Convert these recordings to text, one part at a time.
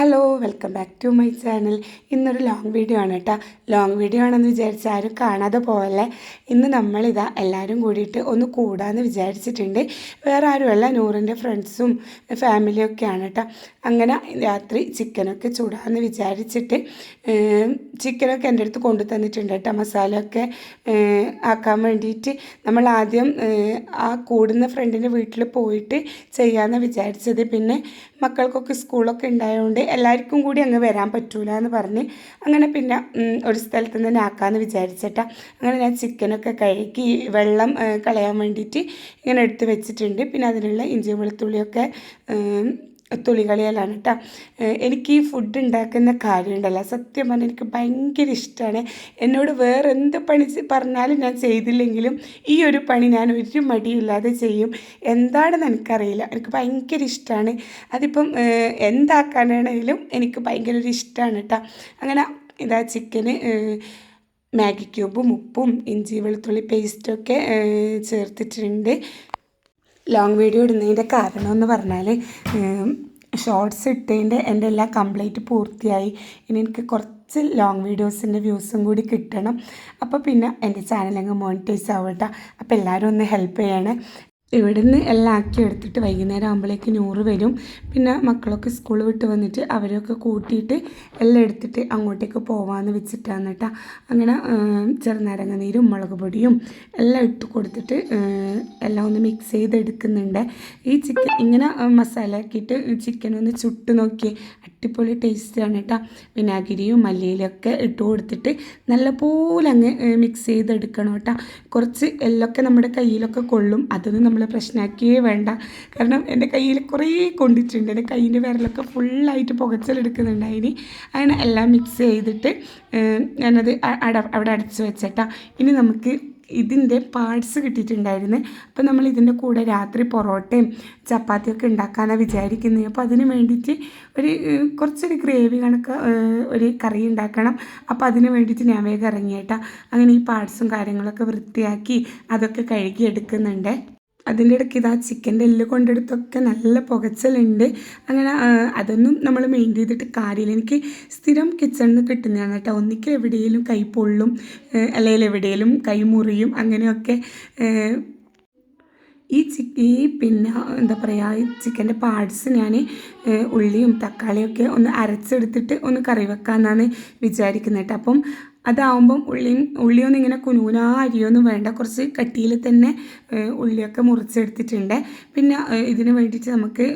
Hello welcome back to my channel ഇന്നൊരു long video ആണ് കേട്ടോ ലോങ് വീഡിയോ ആണെന്ന് വിചാരിച്ച് ആരും കാണാതെ പോകല്ലേ ഇന്ന് നമ്മളിതാ എല്ലാവരും കൂടിയിട്ട് ഒന്ന് കൂടാമെന്ന് വിചാരിച്ചിട്ടുണ്ട്. വേറെ ആരുമല്ല നൂറിന്റെ ഫ്രണ്ട്സും ഫാമിലിയൊക്കെയാണ് കേട്ടോ അങ്ങനെ രാത്രി ചിക്കനൊക്കെ ചൂടാമെന്ന് വിചാരിച്ചിട്ട് ചിക്കനൊക്കെ എന്റെ അടുത്ത് കൊണ്ടു തന്നിട്ടുണ്ട് കേട്ടോ മസാലയൊക്കെ ആക്കാൻ വേണ്ടിയിട്ട് നമ്മൾ ആദ്യം ആ കൂടുന്ന ഫ്രണ്ടിന്റെ വീട്ടിൽ പോയിട്ട് ചെയ്യാമെന്ന് വിചാരിച്ചത്. പിന്നെ മക്കൾക്കൊക്കെ സ്കൂളൊക്കെ ഉണ്ടായതുകൊണ്ട് എല്ലാവർക്കും കൂടി അങ്ങ് വരാൻ പറ്റൂല എന്ന് പറഞ്ഞ് അങ്ങനെ പിന്നെ ഒരു സ്ഥലത്ത് നിന്ന് ആക്കാമെന്ന് വിചാരിച്ചിട്ടാ. അങ്ങനെ ഞാൻ ചിക്കനൊക്കെ കഴുകി വെള്ളം കളയാൻ വേണ്ടിയിട്ട് ഇങ്ങനെ എടുത്ത് വെച്ചിട്ടുണ്ട്. പിന്നെ അതിനുള്ള ഇഞ്ചി വെളുത്തുള്ളിയൊക്കെ തുളികളിയലാണ് കേട്ടോ. എനിക്ക് ഈ ഫുഡ് ഉണ്ടാക്കുന്ന കാര്യമുണ്ടല്ലോ. സത്യം പറഞ്ഞാൽ എനിക്ക് ഭയങ്കര ഇഷ്ടമാണ് എന്നോട് വേറെ എന്ത് പണി പറഞ്ഞാലും ഞാൻ ചെയ്തില്ലെങ്കിലും ഈ ഒരു പണി ഞാൻ ഒരു മടിയില്ലാതെ ചെയ്യും. എന്താണെന്ന് എനിക്കറിയില്ല. എനിക്ക് ഭയങ്കര ഇഷ്ടമാണ് അതിപ്പം എന്താക്കാനാണെങ്കിലും എനിക്ക് ഭയങ്കര ഒരു ഇഷ്ടമാണ് കേട്ടോ. അങ്ങനെ ഇതാ ചിക്കന് മാഗി ക്യൂബും ഉപ്പും ഇഞ്ചി വെളുത്തുള്ളി പേസ്റ്റൊക്കെ ചേർത്തിട്ടുണ്ട്. ലോങ് വീഡിയോ ഇടുന്നതിന്റെ കാരണം എന്ന് പറഞ്ഞാൽ ഷോർട്സ് ഇട്ടതിന്റെ എന്റെ എല്ലാം കംപ്ലീറ്റ് പൂർത്തിയായി. ഇനി എനിക്ക് കുറച്ച് ലോങ് വീഡിയോസിന്റെ വ്യൂസും കൂടി കിട്ടണം. അപ്പോൾ പിന്നെ എന്റെ ചാനൽ അങ്ങ് മോണിറ്റൈസ് ആവട്ടെ. അപ്പോൾ എല്ലാവരും ഒന്ന് ഹെൽപ്പ് ചെയ്യണേ. ഇവിടുന്ന് എല്ലാം ആക്കി എടുത്തിട്ട് വൈകുന്നേരം ആകുമ്പോഴേക്ക് നൂറ് വരും. പിന്നെ മക്കളൊക്കെ സ്കൂൾ വിട്ട് വന്നിട്ട് അവരൊക്കെ കൂട്ടിയിട്ട് എല്ലാം എടുത്തിട്ട് അങ്ങോട്ടേക്ക് പോവാമെന്ന് വെച്ചിട്ടാണ് കേട്ടോ. അങ്ങനെ ചെറുനാരങ്ങ നീരും മുളക് പൊടിയും എല്ലാം ഇട്ട് കൊടുത്തിട്ട് എല്ലാം ഒന്ന് മിക്സ് ചെയ്തെടുക്കുന്നുണ്ട്. ഈ ചിക്കൻ ഇങ്ങനെ മസാല ആക്കിയിട്ട് ചിക്കൻ ഒന്ന് ചുട്ട് നോക്കി അടിപൊളി ടേസ്റ്റാണ് കേട്ടോ. വിനാഗിരിയും മല്ലിയിലൊക്കെ ഇട്ട് കൊടുത്തിട്ട് നല്ലപോലെ അങ്ങ് മിക്സ് ചെയ്തെടുക്കണം കേട്ടോ. കുറച്ച് എല്ലൊക്കെ നമ്മുടെ കയ്യിലൊക്കെ കൊള്ളും. അതൊന്നും നമ്മൾ പ്രശ്നമാക്കിയേ വേണ്ട. കാരണം എന്റെ കയ്യിൽ കുറേ കൊണ്ടിട്ടുണ്ട്. എന്റെ കയ്യിന്റെ വിരലൊക്കെ ഫുള്ളായിട്ട് പുകച്ചലെടുക്കുന്നുണ്ടായിന്. അങ്ങനെ എല്ലാം മിക്സ് ചെയ്തിട്ട് ഞാനത് അട അവിടെ അടച്ച് വെച്ചേട്ടാ. ഇനി നമുക്ക് ഇതിന്റെ പാർട്സ് കിട്ടിയിട്ടുണ്ടായിരുന്നു. അപ്പോൾ നമ്മൾ ഇതിന്റെ കൂടെ രാത്രി പൊറോട്ടയും ചപ്പാത്തിയൊക്കെ ഉണ്ടാക്കാനാണ് വിചാരിക്കുന്നത്. അപ്പോൾ അതിന് വേണ്ടിയിട്ട് ഒരു കുറച്ചൊരു ഗ്രേവി കണക്ക് ഒരു കറി ഉണ്ടാക്കണം. അപ്പോൾ അതിന് വേണ്ടിയിട്ട് ഞാൻ വേഗം ഇറങ്ങിയേട്ടാ. അങ്ങനെ ഈ പാർട്സും കാര്യങ്ങളൊക്കെ വൃത്തിയാക്കി അതൊക്കെ കഴുകി എടുക്കുന്നുണ്ട് അതിന്റെ ഇടയ്ക്ക് ഇതാ ചിക്കന്റെ എല്ല് കൊണ്ടെടുത്തൊക്കെ നല്ല പുകച്ചലുണ്ട്. അങ്ങനെ അതൊന്നും നമ്മൾ മെയിൻ ചെയ്തിട്ട് കാര്യമില്ല. എനിക്ക് സ്ഥിരം കിച്ചണിൽ നിന്ന് കിട്ടുന്നതാണ് കേട്ടോ. ഒന്നിക്കൽ എവിടെയെങ്കിലും കൈ പൊള്ളും അല്ലെങ്കിൽ എവിടെയെങ്കിലും കൈ മുറിയും അങ്ങനെയൊക്കെ ഈ ചി ഈ പിന്നെ എന്താ പറയുക ഈ ചിക്കന്റെ പാർട്സ് ഞാൻ ഉള്ളിയും തക്കാളിയൊക്കെ ഒന്ന് അരച്ചെടുത്തിട്ട് ഒന്ന് കറി വെക്കാമെന്നാണ് വിചാരിക്കുന്നത് കേട്ടോ. അപ്പം അതാവുമ്പം ഉള്ളി ഉള്ളിയൊന്നും ഇങ്ങനെ കുനൂനാ അരിയൊന്നും വേണ്ട. കുറച്ച് കട്ടിയിൽ തന്നെ ഉള്ളിയൊക്കെ മുറിച്ചെടുത്തിട്ടുണ്ട്. പിന്നെ ഇതിന് വേണ്ടിയിട്ട് നമുക്ക്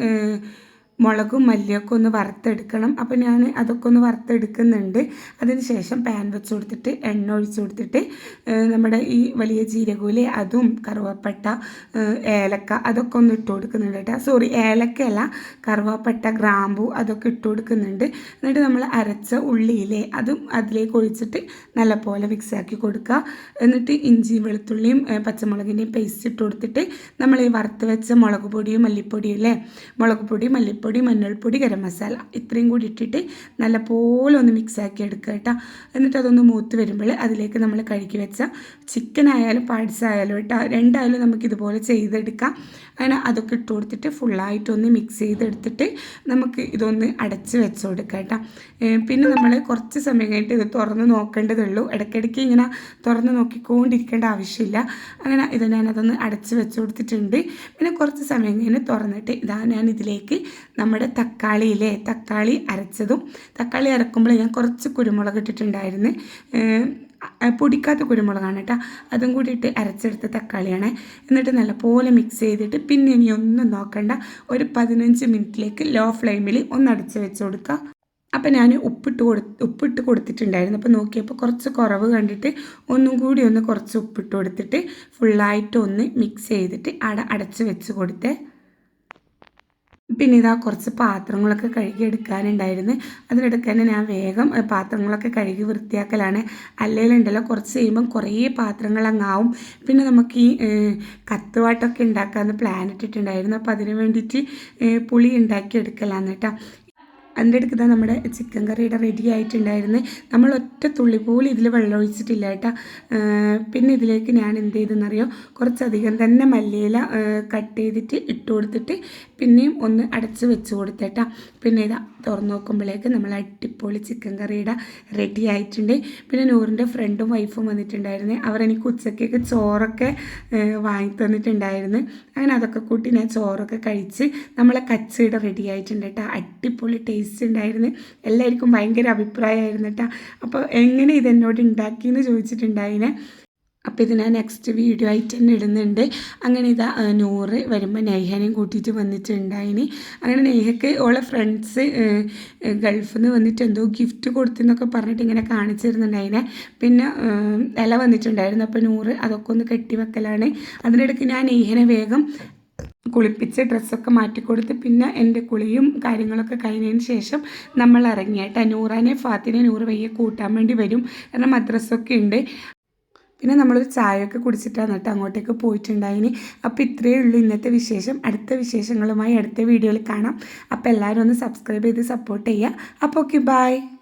മുളകും മല്ലിയൊക്കെ ഒന്ന് വറുത്തെടുക്കണം. അപ്പോൾ ഞാൻ അതൊക്കെ ഒന്ന് വറുത്തെടുക്കുന്നുണ്ട്. അതിന് ശേഷം പാൻ വെച്ച് കൊടുത്തിട്ട് എണ്ണ ഒഴിച്ച് കൊടുത്തിട്ട് നമ്മുടെ ഈ വലിയ ജീരകൂലി അതും കറുവപ്പട്ട ഏലക്ക അതൊക്കെ ഒന്ന് ഇട്ട് കൊടുക്കുന്നുണ്ട് കേട്ടോ. സോറി ഏലക്കയല്ല കറുവപ്പട്ട ഗ്രാമ്പു അതൊക്കെ ഇട്ട് കൊടുക്കുന്നുണ്ട്. എന്നിട്ട് നമ്മൾ അരച്ച ഉള്ളിയിലെ അതും അതിലേക്ക് ഒഴിച്ചിട്ട് നല്ലപോലെ മിക്സ് ആക്കി കൊടുക്കുക. എന്നിട്ട് ഇഞ്ചിയും വെളുത്തുള്ളിയും പച്ചമുളകിന്റെയും പേസ്റ്റ് ഇട്ട് കൊടുത്തിട്ട് നമ്മൾ ഈ വറുത്ത് വെച്ച മുളക് പൊടിയും മല്ലിപ്പൊടിയും അല്ലേ? മുളക് പൊടി മല്ലിപ്പൊടി മഞ്ഞൾപ്പൊടി ഗരം മസാല ഇത്രയും കൂടി ഇട്ടിട്ട് നല്ലപോലെ ഒന്ന് മിക്സാക്കി എടുക്കുക കേട്ടോ. എന്നിട്ട് അതൊന്ന് മൂത്ത് വരുമ്പോൾ അതിലേക്ക് നമ്മൾ കഴുകി വെച്ച ചിക്കൻ ആയാലും പാഡ്സ് ആയാലും കേട്ടോ. രണ്ടായാലും നമുക്ക് ഇതുപോലെ ചെയ്തെടുക്കാം. അങ്ങനെ അതൊക്കെ ഇട്ട് കൊടുത്തിട്ട് ഫുള്ളായിട്ടൊന്ന് മിക്സ് ചെയ്തെടുത്തിട്ട് നമുക്ക് ഇതൊന്ന് അടച്ച് വെച്ച് കൊടുക്കാം കേട്ടോ. പിന്നെ നമ്മൾ കുറച്ച് സമയം കഴിഞ്ഞിട്ട് ഇത് തുറന്ന് നോക്കേണ്ടതുള്ളൂ. ഇടയ്ക്കിടയ്ക്ക് ഇങ്ങനെ തുറന്ന് നോക്കിക്കൊണ്ടിരിക്കേണ്ട ആവശ്യമില്ല. അങ്ങനെ ഇത് ഞാനതൊന്ന് അടച്ച് വെച്ച് കൊടുത്തിട്ടുണ്ട്. പിന്നെ കുറച്ച് സമയം കഴിഞ്ഞ് തുറന്നിട്ട് ഇതാ ഞാൻ ഇതിലേക്ക് നമ്മുടെ തക്കാളിയിലെ തക്കാളി അരച്ചതും തക്കാളി അരക്കുമ്പോൾ ഞാൻ കുറച്ച് കുരുമുളക് ഇട്ടിട്ടുണ്ടായിരുന്നു. പൊടിക്കാത്ത കുരുമുളകാണ് കേട്ടോ. അതും കൂടി ഇട്ട് അരച്ചെടുത്ത തക്കാളിയാണ്. എന്നിട്ട് നല്ലപോലെ മിക്സ് ചെയ്തിട്ട് പിന്നെ ഇനി ഒന്നും നോക്കണ്ട. ഒരു പതിനഞ്ച് മിനിറ്റിലേക്ക് ലോ ഫ്ലെയിമിൽ ഒന്ന് അടച്ച് വെച്ച് കൊടുക്കുക. അപ്പം ഞാൻ ഉപ്പിട്ട് കൊടു ഉപ്പിട്ട് കൊടുത്തിട്ടുണ്ടായിരുന്നു. അപ്പോൾ നോക്കിയപ്പോൾ കുറച്ച് കുറവ് കണ്ടിട്ട് ഒന്നും കൂടി ഒന്ന് കുറച്ച് ഉപ്പിട്ട് കൊടുത്തിട്ട് ഫുള്ളായിട്ട് ഒന്ന് മിക്സ് ചെയ്തിട്ട് അട അടച്ച് വെച്ച് കൊടുത്തേ. പിന്നെ ഇതാ കുറച്ച് പാത്രങ്ങളൊക്കെ കഴുകി എടുക്കാനുണ്ടായിരുന്നു. അതിനിടയ്ക്ക് തന്നെ ഞാൻ വേഗം പാത്രങ്ങളൊക്കെ കഴുകി വൃത്തിയാക്കലാണ്. അല്ലെങ്കിലുണ്ടല്ലോ കുറച്ച് കഴിയുമ്പം കുറേ പാത്രങ്ങൾ അങ്ങാവും പിന്നെ നമുക്ക് ഈ കത്തുവാട്ടൊക്കെ ഉണ്ടാക്കാമെന്ന് പ്ലാൻ ഇട്ടിട്ടുണ്ടായിരുന്നു. അപ്പോൾ അതിന് വേണ്ടിയിട്ട് പുളി ഉണ്ടാക്കി എടുക്കലാന്ന് കേട്ടോ. അതിന്റെ അടുത്ത് തന്നെ നമ്മുടെ ചിക്കൻ കറിയുടെ റെഡി ആയിട്ടുണ്ടായിരുന്നു. നമ്മൾ ഒറ്റ തുള്ളി പോലും ഇതിൽ വെള്ളം ഒഴിച്ചിട്ടില്ല കേട്ടോ. പിന്നെ ഇതിലേക്ക് ഞാൻ എന്ത് ചെയ്തെന്നറിയോ? കുറച്ചധികം തന്നെ മല്ലിയില കട്ട് ചെയ്തിട്ട് ഇട്ട് കൊടുത്തിട്ട് പിന്നെയും ഒന്ന് അടച്ച് വെച്ച് കൊടുത്തേട്ടാ പിന്നെ ഇതാ തുറന്ന് നോക്കുമ്പോഴേക്ക് നമ്മൾ അടിപൊളി ചിക്കൻ കറിയുടെ റെഡി ആയിട്ടുണ്ട്. പിന്നെ നൂറിന്റെ ഫ്രണ്ടും വൈഫും വന്നിട്ടുണ്ടായിരുന്നു. അവർ എനിക്ക് ഉച്ചക്കൊക്കെ ചോറൊക്കെ വാങ്ങി തന്നിട്ടുണ്ടായിരുന്നു. അങ്ങനെ അതൊക്കെ കൂട്ടി ഞാൻ ചോറൊക്കെ കഴിച്ച് നമ്മളെ കച്ചയുടെ റെഡി ആയിട്ടുണ്ട് കേട്ടോ അടിപൊളി ടേസ്റ്റ് ഉണ്ടായിരുന്നു. എല്ലാവർക്കും ഭയങ്കര അഭിപ്രായമായിരുന്നു കേട്ടോ അപ്പോൾ എങ്ങനെ ഇതെന്നോട് ഉണ്ടാക്കിയെന്ന് ചോദിച്ചിട്ടുണ്ടായിനെ. അപ്പോൾ ഇത് ഞാൻ നെക്സ്റ്റ് വീഡിയോ ആയിട്ട് തന്നെ ഇടുന്നുണ്ട്. അങ്ങനെ ഇതാ നൂറ് വരുമ്പോൾ നെയ്ഹനെയും കൂട്ടിയിട്ട് വന്നിട്ടുണ്ടായിന്. അങ്ങനെ നെയ്ഹക്ക് ഓളെ ഫ്രണ്ട്സ് ഗൾഫിൽ നിന്ന് വന്നിട്ട് എന്തോ ഗിഫ്റ്റ് കൊടുത്തെന്നൊക്കെ പറഞ്ഞിട്ട് ഇങ്ങനെ കാണിച്ചിരുന്നുണ്ടായിനെ. പിന്നെ ഇല വന്നിട്ടുണ്ടായിരുന്നു. അപ്പോൾ നൂറ് അതൊക്കെ ഒന്ന് കെട്ടി വെക്കലാണ് അതിനിടയ്ക്ക് ഞാൻ നെയ്ഹനെ വേഗം കുളിപ്പിച്ച് ഡ്രസ്സൊക്കെ മാറ്റിക്കൊടുത്ത് പിന്നെ എന്റെ കുളിയും കാര്യങ്ങളൊക്കെ കഴിഞ്ഞതിന് ശേഷം നമ്മൾ ഇറങ്ങിയിട്ട് നൂറാനെ ഫാത്തിനെ നൂറ് വയ്യെ കൂട്ടാൻ വേണ്ടി വരും. കാരണം മദ്രസൊക്കെ ഉണ്ട്. പിന്നെ നമ്മളൊരു ചായയൊക്കെ കുടിച്ചിട്ടാണ് കേട്ടോ അങ്ങോട്ടേക്ക് പോയിട്ടുണ്ടായിന്. അപ്പോൾ ഇത്രയേ ഉള്ളൂ ഇന്നത്തെ വിശേഷം. അടുത്ത വിശേഷങ്ങളുമായി അടുത്ത വീഡിയോയിൽ കാണാം. അപ്പോൾ എല്ലാവരും ഒന്ന് സബ്സ്ക്രൈബ് ചെയ്ത് സപ്പോർട്ട് ചെയ്യുക. അപ്പോൾ ഓക്കെ ബായ്